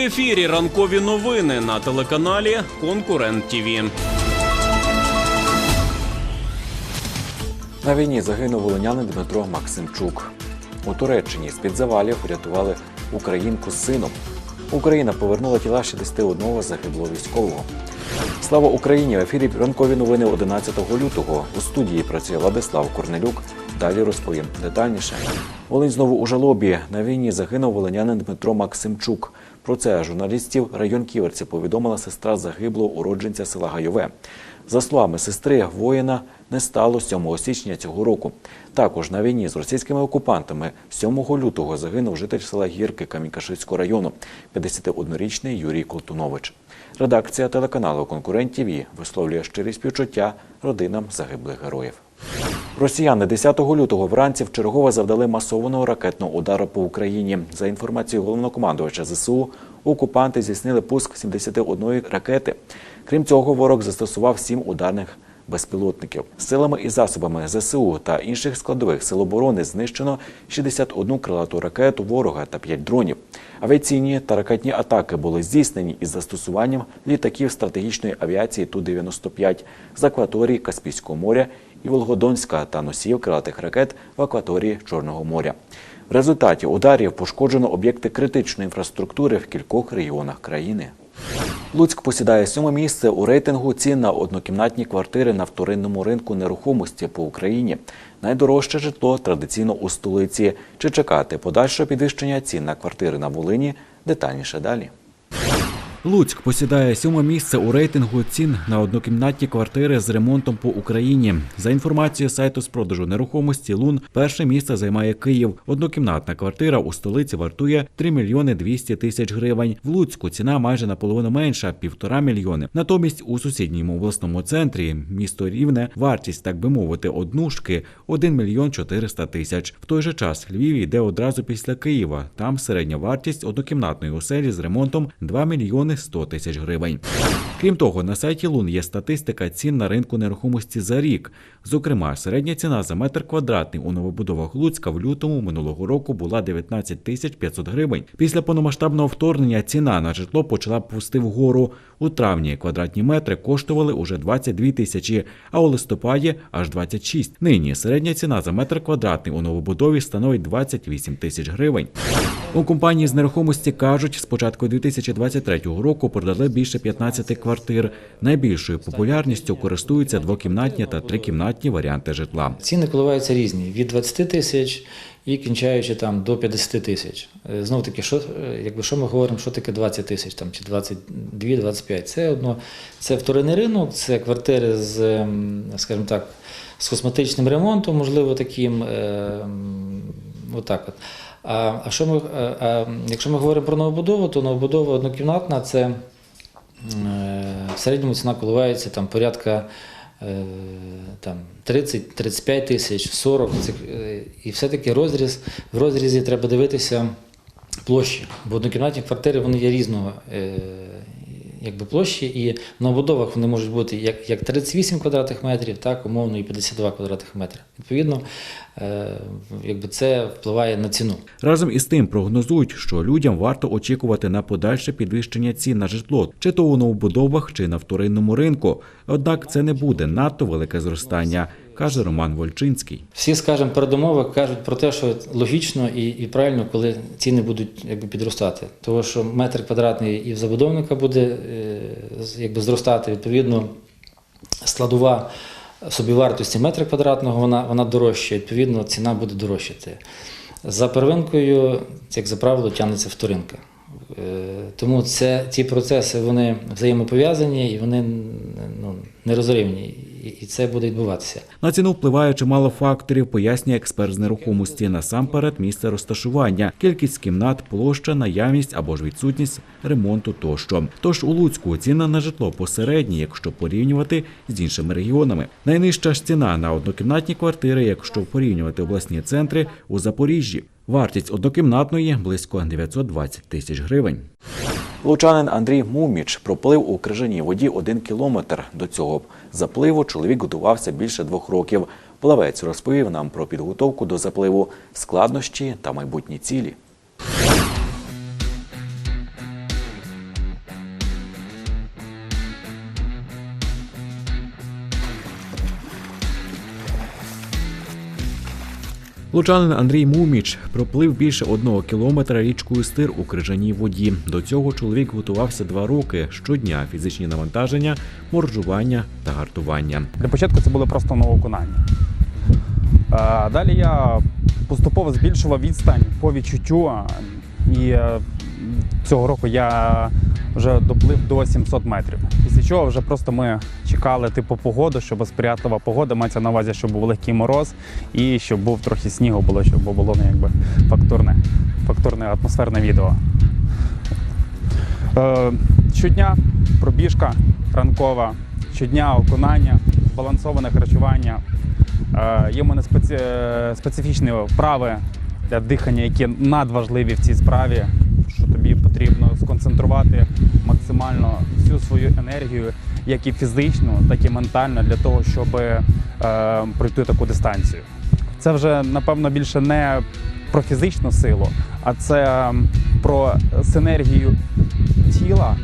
Ефірі ранкові новини на телеканалі Конкурент ТІВІ. На війні загинув волинянин Дмитро Максимчук. У Туреччині з-під завалів врятували українку з сином. Україна повернула тіла 61 загиблого військового. Слава Україні! В ефірі ранкові новини 11 лютого. У студії працює Владислав Корнелюк. Далі розповім детальніше. Волинь знову у жалобі. На війні загинув волинянин Дмитро Максимчук. Про це журналістів район Ківерці повідомила сестра загиблого уродженця села Гайове. За словами сестри, воїна не стало 7 січня цього року. Також на війні з російськими окупантами 7 лютого загинув житель села Гірки Камінькашицького району, 51-річний Юрій Колтунович. Редакція телеканалу Конкурент ТІВІ висловлює щирі співчуття родинам загиблих героїв. Росіяни 10 лютого вранці вчергове завдали масованого ракетного удару по Україні. За інформацією головнокомандувача ЗСУ, окупанти здійснили пуск 71 ракети. Крім цього, ворог застосував сім ударних безпілотників. Силами і засобами ЗСУ та інших складових сил оборони знищено 61 крилату ракету ворога та 5 дронів. Авіаційні та ракетні атаки були здійснені із застосуванням літаків стратегічної авіації Ту-95 з акваторії Каспійського моря і Волгодонська та носіїв крилатих ракет в акваторії Чорного моря. В результаті ударів пошкоджено об'єкти критичної інфраструктури в кількох регіонах країни. Луцьк посідає сьоме місце у рейтингу цін на однокімнатні квартири на вторинному ринку нерухомості по Україні. Найдорожче житло традиційно у столиці. Чи чекати подальшого підвищення цін на квартири на Волині? Детальніше далі. Луцьк посідає сьоме місце у рейтингу цін на однокімнатні квартири з ремонтом по Україні. За інформацією сайту з продажу нерухомості Лун, перше місце займає Київ. Однокімнатна квартира у столиці вартує 3 мільйони 200 тисяч гривень. В Луцьку ціна майже наполовину менша півтора мільйони. Натомість у сусідньому обласному центрі місто Рівне вартість, так би мовити, однушки 1 мільйон 400 тисяч. В той же час Львів йде одразу після Києва. Там середня вартість однокімнатної оселі з ремонтом 2 мільйони 100 тисяч гривень. Крім того, на сайті Лун є статистика цін на ринку нерухомості за рік. Зокрема, середня ціна за метр квадратний у новобудовах Луцька в лютому минулого року була 19 тисяч 500 гривень. Після повномасштабного вторгнення ціна на житло почала пусти вгору. У травні квадратні метри коштували уже 22 тисячі, а у листопаді аж 26. Нині середня ціна за метр квадратний у новобудові становить 28 тисяч гривень. У компанії з нерухомості кажуть, з початку 2023 року продали більше 15 квартир. Найбільшою популярністю користуються двокімнатні та трикімнатні варіанти житла. Ціни коливаються різні від 20 тисяч і кінчаючи там до 50 тисяч. Знову таки, що, е, якби, що ми говоримо, що таке 20 тисяч там, чи 22-25? Це одно, це вторинний ринок, це квартири з, ем, скажімо так, з косметичним ремонтом, можливо, таким. ем, Отак от. А, а, що ми, а, якщо ми говоримо про новобудову, то новобудова однокімнатна це е, в середньому ціна коливається там порядка е, там 30-35 тисяч, 40. Це, е, і все-таки розріз, в розрізі треба дивитися площі, бо однокімнатні квартири вони є різного. Якби площі, і в новобудовах вони можуть бути як, як 38 квадратних метрів, так умовно і 52 квадратних метри. Відповідно, е, якби це впливає на ціну. Разом із тим прогнозують, що людям варто очікувати на подальше підвищення цін на житло, чи то у новобудовах, чи на вторинному ринку. Однак це не буде надто велике зростання, каже Роман Вольчинський. Всі, скажімо, передумови кажуть про те, що логічно і, і правильно, коли ціни будуть якби, підростати. Тому що метр квадратний і в забудовника буде е, якби, зростати, відповідно, складова собівартості метра квадратного вона, вона дорожча, відповідно, ціна буде дорожчати. За первинкою, як за правило, тягнеться вторинка. Е, Тому це, ці процеси вони взаємопов'язані і вони ну, нерозривні. І- це буде відбуватися. На ціну впливає чимало факторів, пояснює експерт з нерухомості. Насамперед, місце розташування, кількість кімнат, площа, наявність або ж відсутність ремонту тощо. Тож у Луцьку ціна на житло посередні, якщо порівнювати з іншими регіонами. Найнижча ж ціна на однокімнатні квартири, якщо порівнювати обласні центри у Запоріжжі. Вартість однокімнатної близько 920 тисяч гривень. Лучанин Андрій Муміч проплив у крижаній воді один кілометр. До цього запливу чоловік готувався більше двох років. Плавець розповів нам про підготовку до запливу, складнощі та майбутні цілі. Лучанин Андрій Муміч проплив більше одного кілометра річкою стир у крижаній воді. До цього чоловік готувався два роки щодня фізичні навантаження, моржування та гартування. Для початку це було просто новоконання. Далі я поступово збільшував відстань по відчуттю, і е, цього року я вже доплив до 700 метрів. Після чого вже просто ми чекали типу погоду, щоб сприятлива погода, мається на увазі, щоб був легкий мороз і щоб був трохи снігу було, щоб було ну, якби фактурне, фактурне атмосферне відео. Е, щодня пробіжка ранкова, щодня окунання, збалансоване харчування. Е, є в мене спеці... е, специфічні вправи для дихання, які надважливі в цій справі, що тобі потрібно сконцентрувати максимально всю свою енергію, як і фізичну, так і ментально, для того, щоб е, пройти таку дистанцію. Це вже, напевно, більше не про фізичну силу, а це про синергію тіла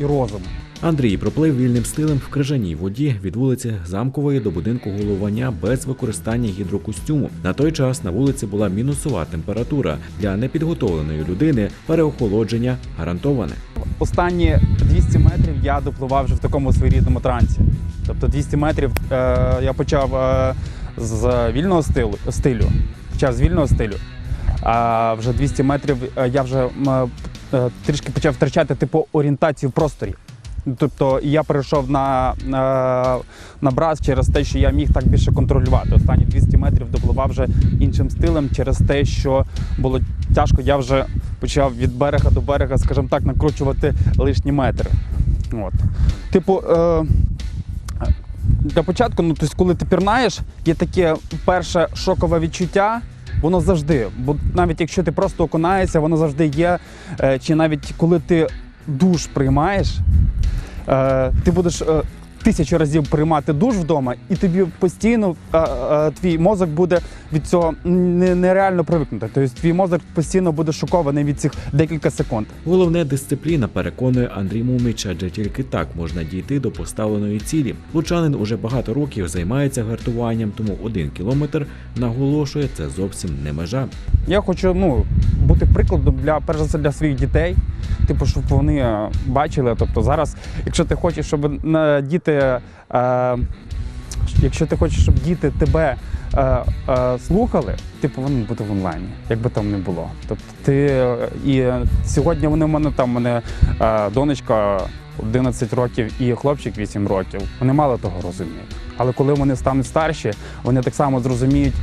і розуму. Андрій проплив вільним стилем в крижаній воді від вулиці Замкової до будинку головання без використання гідрокостюму. На той час на вулиці була мінусова температура для непідготовленої людини. Переохолодження гарантоване. Останні 200 метрів я допливав вже в такому своєрідному трансі. Тобто 200 метрів е, я почав е, з вільного стилю, стилю. Почав з вільного стилю. А вже 200 метрів е, я вже е, трішки почав втрачати типу орієнтацію в просторі. Тобто я перейшов на, на, на брас через те, що я міг так більше контролювати. Останні 200 метрів допливав вже іншим стилем через те, що було тяжко. Я вже почав від берега до берега, скажімо так, накручувати лишні метри. От. Типу, е, для початку, ну, тобто, коли ти пірнаєш, є таке перше шокове відчуття. Воно завжди, бо навіть якщо ти просто окунаєшся, воно завжди є. Е, Чи навіть коли ти душ приймаєш, е, ти будеш е, тисячу разів приймати душ вдома, і тобі постійно е, е, твій мозок буде від цього не- нереально привикнути. Тобто твій мозок постійно буде шокований від цих декілька секунд. Головне дисципліна переконує Андрій Муміч, адже тільки так можна дійти до поставленої цілі. Лучанин уже багато років займається гартуванням, тому один кілометр наголошує це зовсім не межа. Я хочу ну, бути прикладом для перш за все для своїх дітей. Типу, щоб вони бачили. Тобто зараз, якщо ти хочеш, щоб на діти, е, якщо ти хочеш, щоб діти тебе е, е, слухали, ти повинен бути в онлайні, як би там не було. Тобто ти і сьогодні вони в мене там мене донечка 11 років і хлопчик 8 років. Вони мало того розуміють. Але коли вони стануть старші, вони так само зрозуміють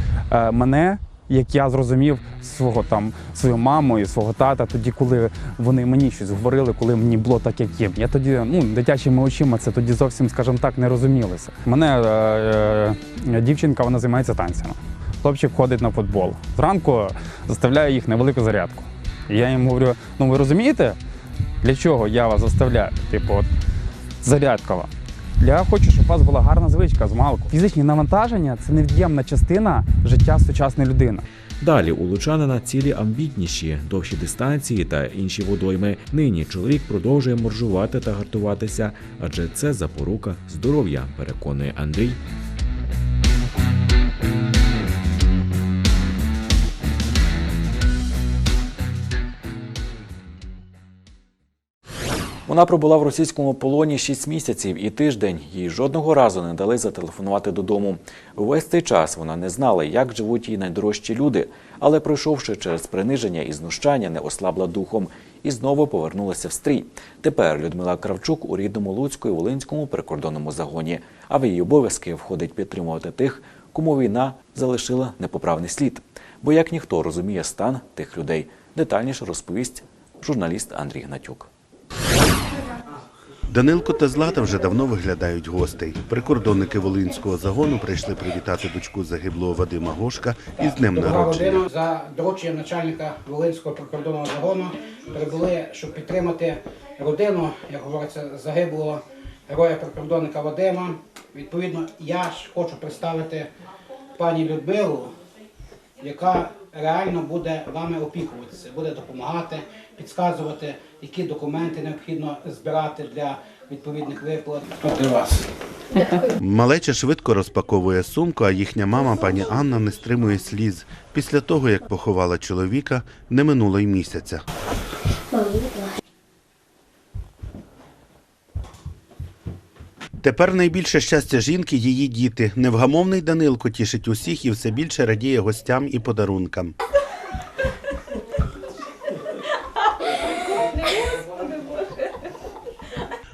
мене як я зрозумів свого там свою маму і свого тата, тоді, коли вони мені щось говорили, коли мені було так, як їм. Я тоді, ну дитячими очима, це тоді зовсім, скажімо так, не розумілося. Мене е, е, дівчинка вона займається танцями. Хлопчик ходить на футбол. Зранку заставляю їх невелику зарядку. І я їм говорю: ну ви розумієте, для чого я вас заставляю? Типу, от, зарядка вам. Я хочу, щоб у вас була гарна звичка з малку. Фізичні навантаження це невід'ємна частина життя сучасної людини. Далі у Лучанина цілі амбітніші, довші дистанції та інші водойми. Нині чоловік продовжує моржувати та гартуватися, адже це запорука здоров'я, переконує Андрій. Вона пробула в російському полоні 6 місяців і тиждень. Їй жодного разу не дали зателефонувати додому. Увесь цей час вона не знала, як живуть її найдорожчі люди, але пройшовши через приниження і знущання, не ослабла духом і знову повернулася в стрій. Тепер Людмила Кравчук у рідному Луцьку і Волинському прикордонному загоні. А в її обов'язки входить підтримувати тих, кому війна залишила непоправний слід. Бо як ніхто розуміє стан тих людей, детальніше розповість журналіст Андрій Гнатюк. Данилко та Злата вже давно виглядають гостей. Прикордонники Волинського загону прийшли привітати дочку загиблого Вадима Гошка із днем народження. за дорученням начальника Волинського прикордонного загону прибули, щоб підтримати родину, як говориться, загиблого героя прикордонника Вадима. Відповідно, я ж хочу представити пані Людмилу, яка реально буде вами опікуватися, буде допомагати, підказувати, які документи необхідно збирати для відповідних виплат. Для вас. Малеча швидко розпаковує сумку, а їхня мама, пані Анна, не стримує сліз. Після того, як поховала чоловіка, не минуло й місяця. Тепер найбільше щастя жінки її діти. Невгамовний Данилко тішить усіх і все більше радіє гостям і подарункам.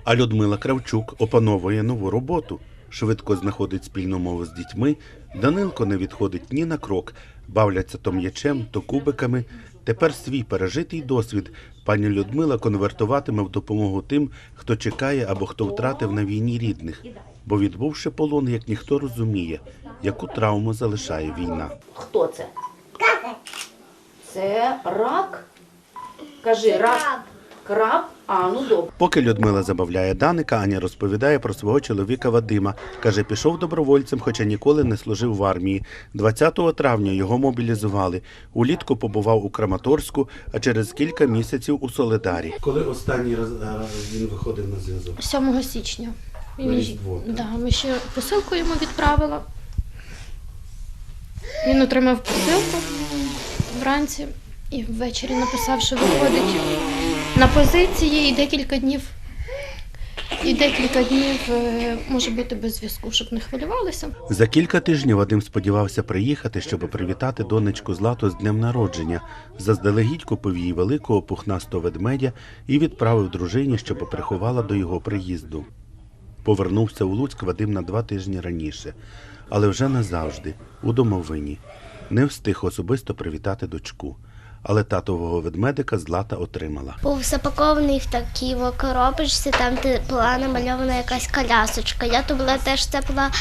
А Людмила Кравчук опановує нову роботу. Швидко знаходить спільну мову з дітьми. Данилко не відходить ні на крок, бавляться то м'ячем, то кубиками. Тепер свій пережитий досвід пані Людмила конвертуватиме в допомогу тим, хто чекає або хто втратив на війні рідних. Бо відбувши полон, як ніхто розуміє, яку травму залишає війна. Хто це? Це рак. Кажи, рак. Краб. А, ну добре. Поки Людмила забавляє Даника, Аня розповідає про свого чоловіка Вадима. Каже, пішов добровольцем, хоча ніколи не служив в армії. 20 травня його мобілізували. Улітку побував у Краматорську, а через кілька місяців у Соледарі. Коли останній раз він виходив на зв'язок? 7 січня. На Різдво, так? да, ми ще посилку йому відправила. Він отримав посилку вранці і ввечері написав, що виходить на позиції і декілька днів. І декілька днів е, може бути без зв'язку, щоб не хвилювалися. За кілька тижнів Вадим сподівався приїхати, щоб привітати донечку Злату з днем народження. Заздалегідь купив їй великого пухнастого ведмедя і відправив дружині, щоб приховала до його приїзду. Повернувся у Луцьк Вадим на два тижні раніше, але вже назавжди, у домовині. Не встиг особисто привітати дочку. Але татового ведмедика Злата отримала. Був запакований в такій о коробочці, там де була намальована якась колясочка. Я то була теж це була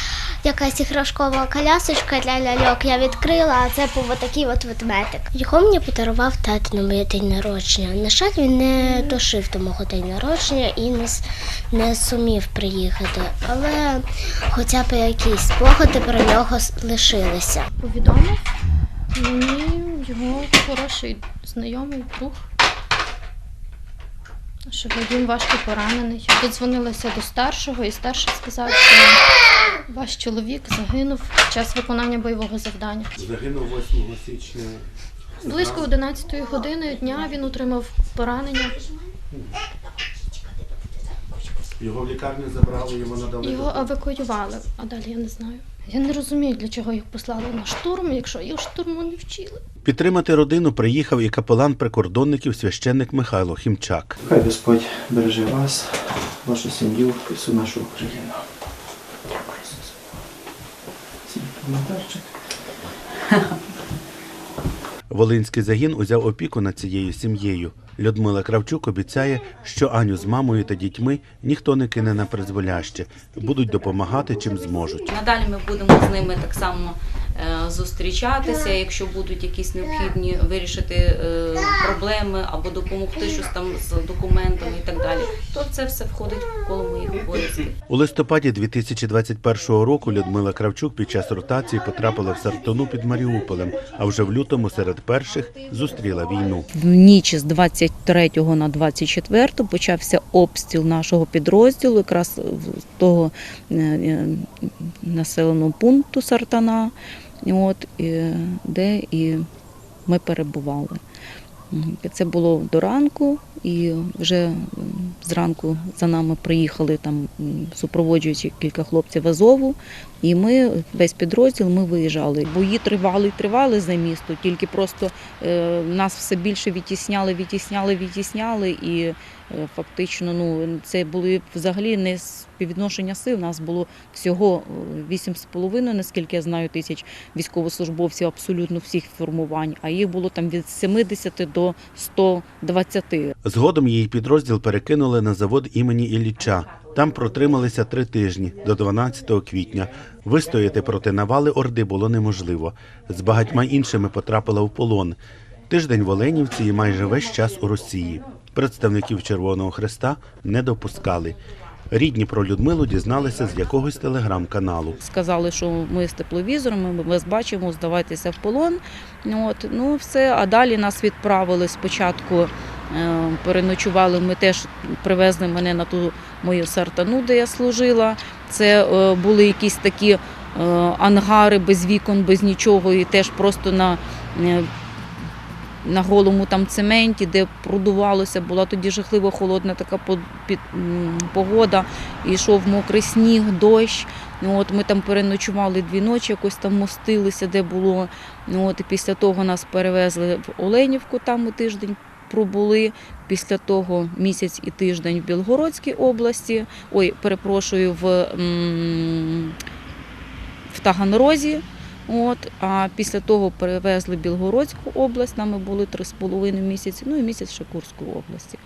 якась іграшкова колясочка для ляльок. Я відкрила, а це був отакий от ведмедик. Його мені подарував тато на моє день народження. На жаль, він не дошив до мого день народження і не, не сумів приїхати. Але хоча б якісь спогади про нього лишилися. Повідомив мені його хороший знайомий друг, що Вадим важко поранений. Додзвонилася до старшого, і старший сказав, що ваш чоловік загинув під час виконання бойового завдання. Загинув 8 січня. Близько 11 години дня він отримав поранення. Його в лікарню забрали, йому надали. Його евакуювали, а далі я не знаю. Я не розумію, для чого їх послали на штурм, якщо їх штурму не вчили. Підтримати родину приїхав і капелан прикордонників священник Михайло Хімчак. Хай Господь береже вас, вашу сім'ю і всю нашу Україну. Дякую. Коментарчик. Волинський загін узяв опіку над цією сім'єю. Людмила Кравчук обіцяє, що Аню з мамою та дітьми ніхто не кине на призволяще, будуть допомагати чим зможуть. Надалі ми будемо з ними так само зустрічатися, якщо будуть якісь необхідні вирішити е, проблеми або допомогти щось там з документами і так далі, то це все входить в коло моїх обов'язків. У листопаді 2021 року Людмила Кравчук під час ротації потрапила в Сартону під Маріуполем, а вже в лютому серед перших зустріла війну. В ніч з 23 на 24 почався обстріл нашого підрозділу, якраз того е, е, населеного пункту Сартана, от, де і ми перебували. Це було до ранку, і вже зранку за нами приїхали там, супроводжуючи кілька хлопців Азову, і ми весь підрозділ ми виїжджали. Бої тривали і тривали за місто, тільки просто е, нас все більше відтісняли, відтісняли, відтісняли, і фактично ну, це були взагалі не співвідношення сил. Нас було всього е, 8,5, наскільки я знаю, тисяч військовослужбовців абсолютно всіх формувань, а їх було там від 70 до 120. Згодом її підрозділ перекинули на завод імені Ілліча. Там протрималися три тижні до 12 квітня. Вистояти проти навали Орди було неможливо. З багатьма іншими потрапила в полон. Тиждень в Оленівці і майже весь час у Росії. Представників Червоного Хреста не допускали. Рідні про Людмилу дізналися з якогось телеграм-каналу. Сказали, що ми з тепловізором, ми вас бачимо, здавайтеся в полон. От, ну все. А далі нас відправили спочатку Е, Переночували ми теж привезли мене на ту мою сартану, де я служила. Це е, були якісь такі е, ангари без вікон, без нічого, і теж просто на, на голому там цементі, де продувалося, була тоді жахливо холодна така погода, йшов мокрий сніг, дощ. Ну, От ми там переночували дві ночі, якось там мостилися, де було. Ну, От, і після того нас перевезли в Оленівку, там ми тиждень пробули. Після того місяць і тиждень в Білгородській області. Ой, перепрошую, в, в Таганрозі. От, а після того перевезли Білгородську область, там були три з половиною місяці, ну і місяць ще Курську області.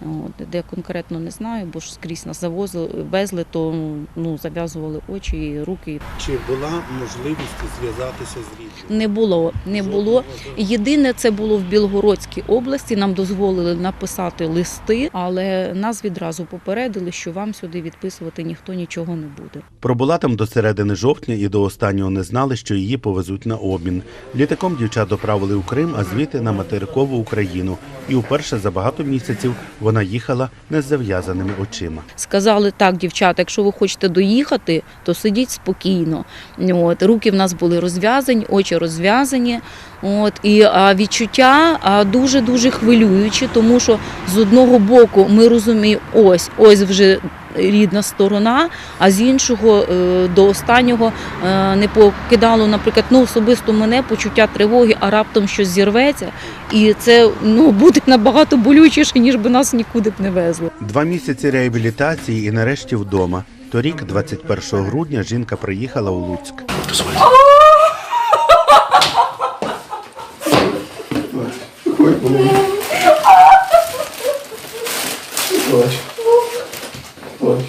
От, де конкретно не знаю, бо ж скрізь нас завозили, везли, то ну, зав'язували очі і руки. Чи була можливість зв'язатися з рідними? Не було, не було. Єдине, це було в Білгородській області. Нам дозволили написати листи, але нас відразу попередили, що вам сюди відписувати ніхто нічого не буде. Пробула там до середини жовтня і до останнього не знали, що її повезуть на обмін. Літаком дівчат доправили у Крим, а звідти на материкову Україну. І вперше за багато місяців вона їхала не з зав'язаними очима. Сказали так, дівчата, якщо ви хочете доїхати, то сидіть спокійно. От, руки в нас були розв'язані, очі розв'язані. От, і а, відчуття а, дуже-дуже хвилюючі, тому що з одного боку ми розуміємо, ось, ось вже рідна сторона, а з іншого е, до останнього е, не покидало, наприклад, ну, особисто мене почуття тривоги, а раптом щось зірветься. І це ну, буде набагато болючіше, ніж би нас нікуди б не везли. Два місяці реабілітації і нарешті вдома. Торік, 21 грудня, жінка приїхала у Луцьк. Плач. Плач.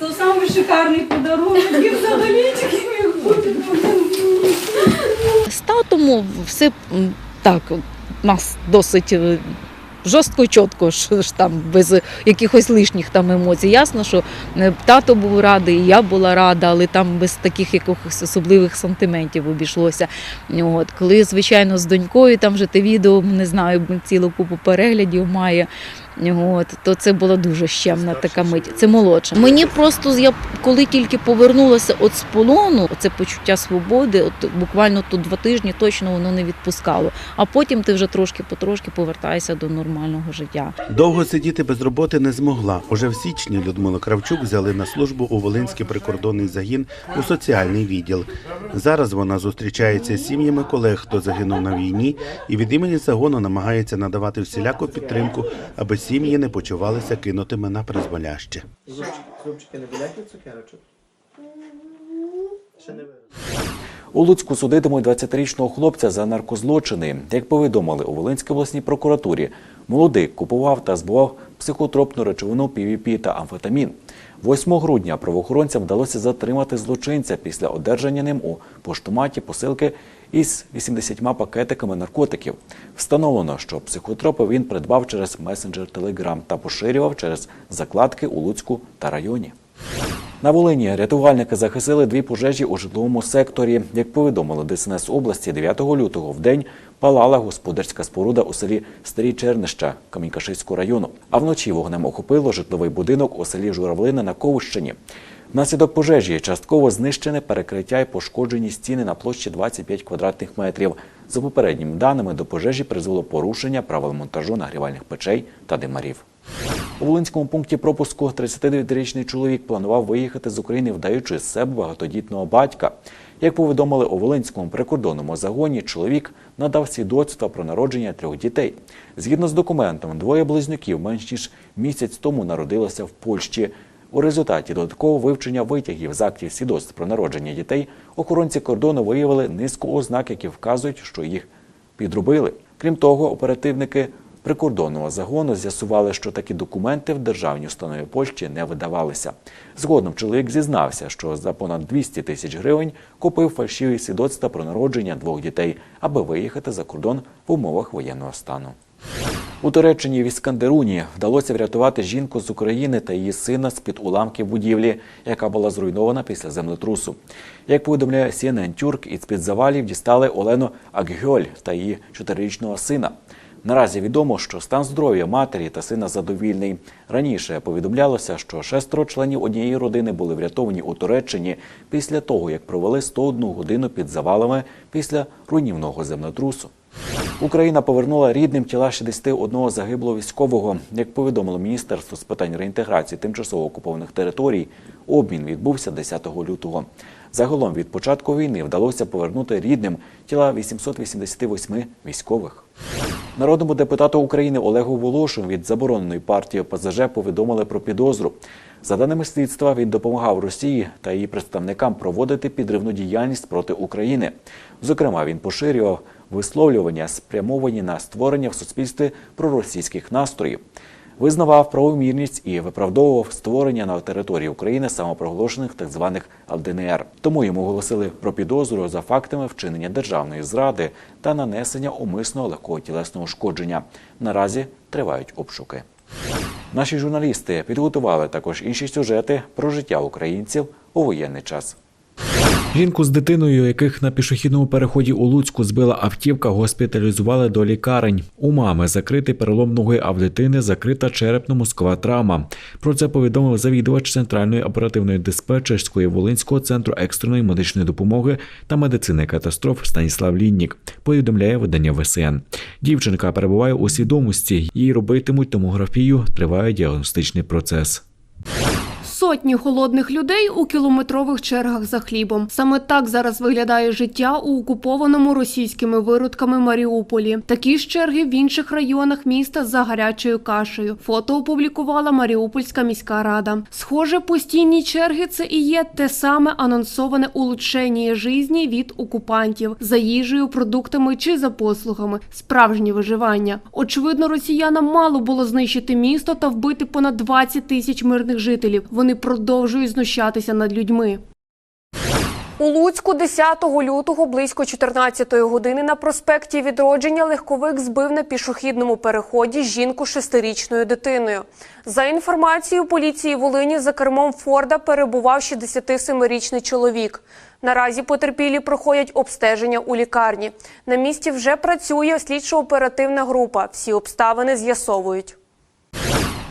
Це самий шикарний подарунок і взагалі тільки міг бути. З татом все м, так, у нас досить е, жорстко чітко, ж там без якихось лишніх там емоцій. Ясно, що е, тато був радий, і я була рада, але там без таких якихось особливих сантиментів обійшлося. От. Коли, звичайно, з донькою там вже те відео, не знаю, цілу купу переглядів має. От, то це була дуже щемна така мить. Це молодша. Мені просто я коли тільки повернулася от з полону, це почуття свободи, от буквально тут два тижні точно воно не відпускало. А потім ти вже трошки потрошки повертаєшся до нормального життя. Довго сидіти без роботи не змогла. Уже в січні Людмилу Кравчук взяли на службу у Волинський прикордонний загін у соціальний відділ. Зараз вона зустрічається з сім'ями колег, хто загинув на війні, і від імені загону намагається надавати всіляку підтримку, аби сім'ї не почувалися кинутими на призволяще. Зубчики не болять від цукерочок? Ще не У Луцьку судитимуть 20-річного хлопця за наркозлочини. Як повідомили у Волинській обласній прокуратурі, молодий купував та збував психотропну речовину ПВП та амфетамін. 8 грудня правоохоронцям вдалося затримати злочинця після одержання ним у поштоматі посилки із 80 пакетиками наркотиків. Встановлено, що психотропи він придбав через месенджер Telegram та поширював через закладки у Луцьку та районі. На Волині рятувальники захистили дві пожежі у житловому секторі. Як повідомили ДСНС області, 9 лютого в день палала господарська споруда у селі Старі Чернища Камінькашиського району. А вночі вогнем охопило житловий будинок у селі Журавлина на Ковищині. Внаслідок пожежі частково знищене перекриття і пошкоджені стіни на площі 25 квадратних метрів. За попередніми даними до пожежі призвело порушення правил монтажу нагрівальних печей та димарів. У Волинському пункті пропуску 39-річний чоловік планував виїхати з України, вдаючи з себе багатодітного батька. Як повідомили у Волинському прикордонному загоні, чоловік надав свідоцтва про народження трьох дітей. Згідно з документом, двоє близнюків менш ніж місяць тому народилося в Польщі. У результаті додаткового вивчення витягів з актів свідоцтв про народження дітей охоронці кордону виявили низку ознак, які вказують, що їх підробили. Крім того, оперативники прикордонного загону з'ясували, що такі документи в державній установі Польщі не видавалися. Згодом чоловік зізнався, що за понад 200 тисяч гривень купив фальшиві свідоцтва про народження двох дітей, аби виїхати за кордон в умовах воєнного стану. У Туреччині в Іскандеруні вдалося врятувати жінку з України та її сина з-під уламків будівлі, яка була зруйнована після землетрусу. Як повідомляє CNN Тюрк, із-під завалів дістали Олену Акгьоль та її чотирирічного сина. Наразі відомо, що стан здоров'я матері та сина задовільний. Раніше повідомлялося, що шестеро членів однієї родини були врятовані у Туреччині після того, як провели 101 годину під завалами після руйнівного землетрусу. Україна повернула рідним тіла 61 загиблого військового. Як повідомило Міністерство з питань реінтеграції тимчасово окупованих територій, обмін відбувся 10 лютого. Загалом від початку війни вдалося повернути рідним тіла 888 військових. Народному депутату України Олегу Волошу від забороненої партії ОПЗЖ повідомили про підозру. За даними слідства, він допомагав Росії та її представникам проводити підривну діяльність проти України. Зокрема, він поширював висловлювання, спрямовані на створення в суспільстві проросійських настроїв. Визнавав правомірність і виправдовував створення на території України самопроголошених так званих ЛДНР. Тому йому оголосили про підозру за фактами вчинення державної зради та нанесення умисного легкого тілесного ушкодження. Наразі тривають обшуки. Наші журналісти підготували також інші сюжети про життя українців у воєнний час. Жінку з дитиною, яких на пішохідному переході у Луцьку збила автівка, госпіталізували до лікарень. У мами закритий перелом ноги, а в дитини закрита черепно-мозкова травма. Про це повідомив завідувач центральної оперативної диспетчерської Волинського центру екстреної медичної допомоги та медицини катастроф Станіслав Ліннік. Повідомляє видання ВСН. Дівчинка перебуває у свідомості. Їй робитимуть томографію. Триває діагностичний процес. Сотні голодних людей у кілометрових чергах за хлібом. Саме так зараз виглядає життя у окупованому російськими виродками Маріуполі. Такі ж черги в інших районах міста за гарячою кашею. Фото опублікувала Маріупольська міська рада. Схоже, постійні черги це і є те саме анонсоване улучшення житті від окупантів за їжею, продуктами чи за послугами. Справжнє виживання. Очевидно, росіянам мало було знищити місто та вбити понад 20 тисяч мирних жителів. Вони продовжують знущатися над людьми. У Луцьку 10 лютого близько 14 години на проспекті Відродження легковик збив на пішохідному переході жінку з шестирічною дитиною. За інформацією поліції Волині, за кермом Форда перебував 67-річний чоловік. Наразі потерпілі проходять обстеження у лікарні. На місці вже працює слідчо-оперативна група. Всі обставини з'ясовують.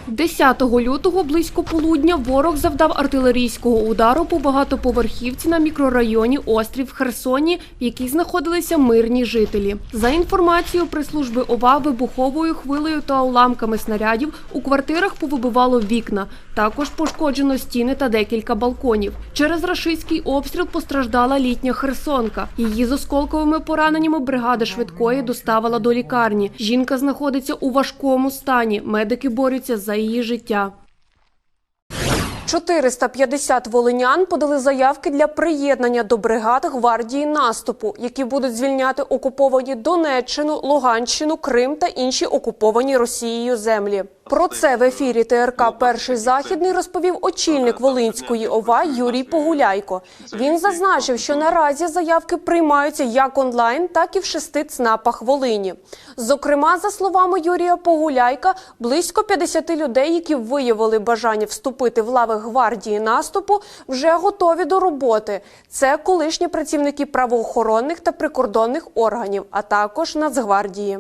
10 лютого близько полудня ворог завдав артилерійського удару по багатоповерхівці на мікрорайоні Острів Херсоні, в якій знаходилися мирні жителі. За інформацією прес-служби ОВА, вибуховою хвилею та уламками снарядів у квартирах повибивало вікна. Також пошкоджено стіни та декілька балконів. Через рашистський обстріл постраждала літня Херсонка. Її з осколковими пораненнями бригада швидкої доставила до лікарні. Жінка знаходиться у важкому стані. Медики борються за її життя. 450 волинян подали заявки для приєднання до бригад гвардії наступу, які будуть звільняти окуповані Донеччину, Луганщину, Крим та інші окуповані Росією землі. Про це в ефірі ТРК Перший західний розповів очільник Волинської ОВА Юрій Погуляйко. Він зазначив, що наразі заявки приймаються як онлайн, так і в шести ЦНАПах Волині. Зокрема, за словами Юрія Погуляйка, близько 50 людей, які виявили бажання вступити в лави гвардії наступу, вже готові до роботи. Це колишні працівники правоохоронних та прикордонних органів, а також Нацгвардії.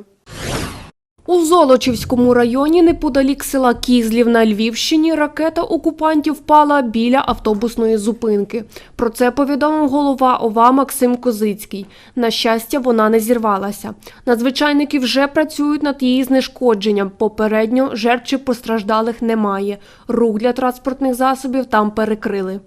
У Золочівському районі неподалік села Кізлів на Львівщині ракета окупантів впала біля автобусної зупинки. Про це повідомив голова ОВА Максим Козицький. На щастя, вона не зірвалася. Надзвичайники вже працюють над її знешкодженням. Попередньо жертв чи постраждалих немає. Рух для транспортних засобів там перекрили.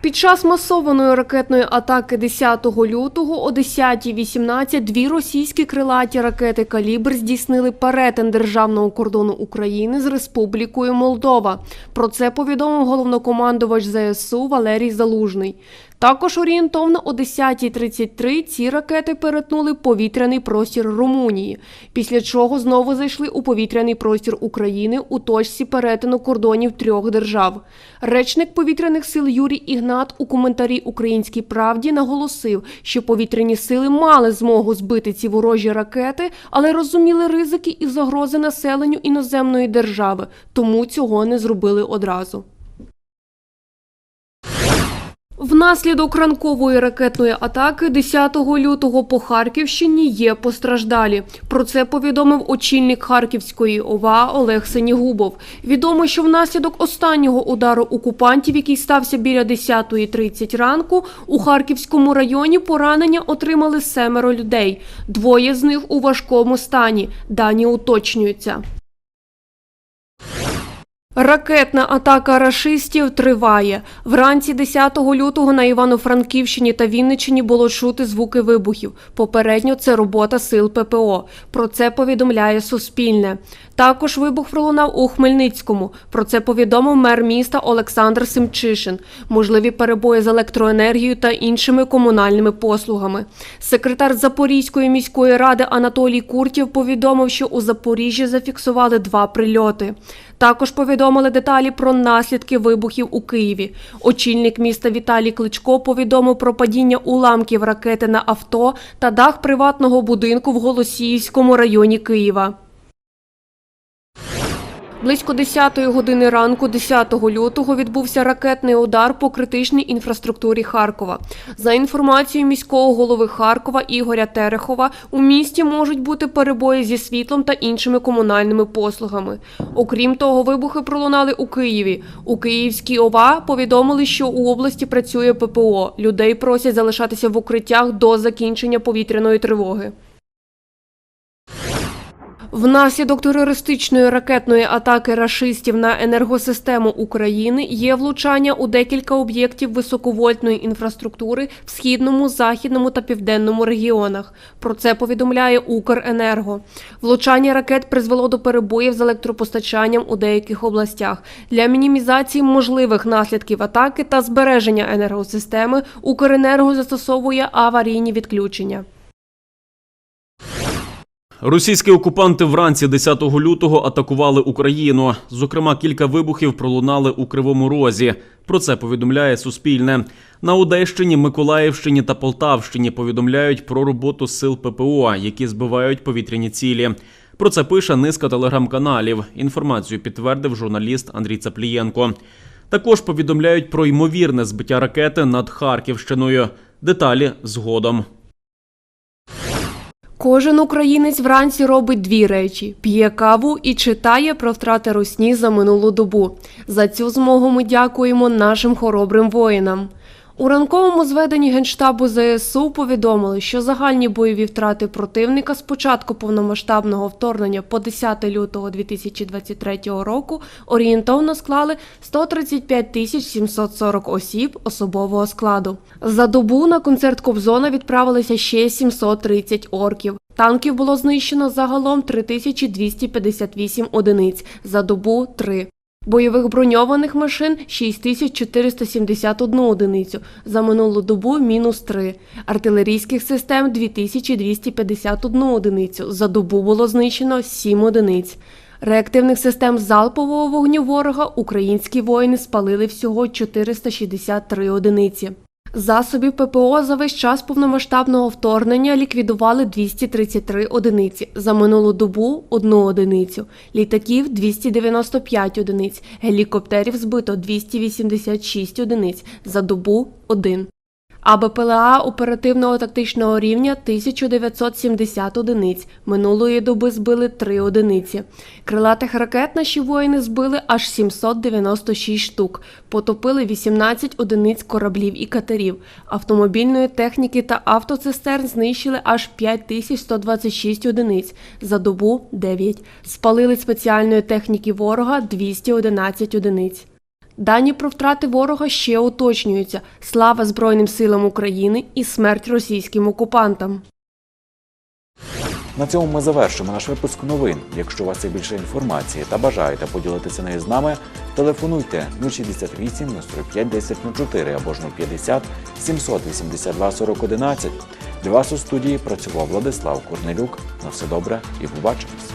Під час масованої ракетної атаки 10 лютого о 10.18 дві російські крилаті ракети «Калібр» здійснили перетин державного кордону України з Республікою Молдова. Про це повідомив головнокомандувач ЗСУ Валерій Залужний. Також орієнтовно о 10.33 ці ракети перетнули повітряний простір Румунії, після чого знову зайшли у повітряний простір України у точці перетину кордонів трьох держав. Речник повітряних сил Юрій Ігнат у коментарі Українській правді наголосив, що повітряні сили мали змогу збити ці ворожі ракети, але розуміли ризики і загрози населенню іноземної держави, тому цього не зробили одразу. Внаслідок ранкової ракетної атаки 10 лютого по Харківщині є постраждалі. Про це повідомив очільник Харківської ОВА Олег Сенігубов. Відомо, що внаслідок останнього удару окупантів, який стався біля 10.30 ранку, у Харківському районі поранення отримали семеро людей. Двоє з них у важкому стані. Дані уточнюються. Ракетна атака рашистів триває. Вранці 10 лютого на Івано-Франківщині та Вінниччині було чути звуки вибухів. Попередньо це робота сил ППО. Про це повідомляє Суспільне. Також вибух пролунав у Хмельницькому. Про це повідомив мер міста Олександр Семчишин. Можливі перебої з електроенергією та іншими комунальними послугами. Секретар Запорізької міської ради Анатолій Куртів повідомив, що у Запоріжжі зафіксували два прильоти. Також повідомили деталі про наслідки вибухів у Києві. Очільник міста Віталій Кличко повідомив про падіння уламків ракети на авто та дах приватного будинку в Голосіївському районі Києва. Близько 10 години ранку, 10 лютого, відбувся ракетний удар по критичній інфраструктурі Харкова. За інформацією міського голови Харкова Ігоря Терехова, у місті можуть бути перебої зі світлом та іншими комунальними послугами. Окрім того, вибухи пролунали у Києві. У Київській ОВА повідомили, що у області працює ППО. Людей просять залишатися в укриттях до закінчення повітряної тривоги. Внаслідок терористичної ракетної атаки рашистів на енергосистему України є влучання у декілька об'єктів високовольтної інфраструктури в східному, західному та південному регіонах. Про це повідомляє Укренерго. Влучання ракет призвело до перебоїв з електропостачанням у деяких областях. Для мінімізації можливих наслідків атаки та збереження енергосистеми Укренерго застосовує аварійні відключення. Російські окупанти вранці 10 лютого атакували Україну. Зокрема, кілька вибухів пролунали у Кривому Розі. Про це повідомляє Суспільне. На Одещині, Миколаївщині та Полтавщині повідомляють про роботу сил ППО, які збивають повітряні цілі. Про це пише низка телеграм-каналів. Інформацію підтвердив журналіст Андрій Цаплієнко. Також повідомляють про ймовірне збиття ракети над Харківщиною. Деталі згодом. Кожен українець вранці робить дві речі: п'є каву і читає про втрати русні за минулу добу. За цю змогу ми дякуємо нашим хоробрим воїнам. У ранковому зведенні Генштабу ЗСУ повідомили, що загальні бойові втрати противника з початку повномасштабного вторгнення по 10 лютого 2023 року орієнтовно склали 135 тисяч 740 осіб особового складу. За добу на концерт Кобзона відправилися ще 730 орків. Танків було знищено загалом 3258 одиниць, за добу – 3. Бойових броньованих машин 6471 одиницю, за минулу добу – мінус 3. Артилерійських систем 2251 одиницю, за добу було знищено 7 одиниць. Реактивних систем залпового вогню ворога українські воїни спалили всього 463 одиниці. Засобів ППО за весь час повномасштабного вторгнення ліквідували 233 одиниці, за минулу добу – одну одиницю, літаків – 295 одиниць, гелікоптерів збито 286 одиниць, за добу – один. АБПЛА оперативного тактичного рівня 1970 одиниць. Минулої доби збили 3 одиниці. Крилатих ракет наші воїни збили аж 796 штук. Потопили 18 одиниць кораблів і катерів. Автомобільної техніки та автоцистерн знищили аж 5126 одиниць. За добу 9. Спалили спеціальної техніки ворога 211 одиниць. Дані про втрати ворога ще уточнюються. Слава Збройним силам України і смерть російським окупантам. На цьому ми завершимо наш випуск новин. Якщо у вас є більше інформації та бажаєте поділитися нею з нами, телефонуйте 068 45 1004 або ж 050 782 40 11. Для вас у студії працював Владислав Корнелюк. На все добре і побачимось.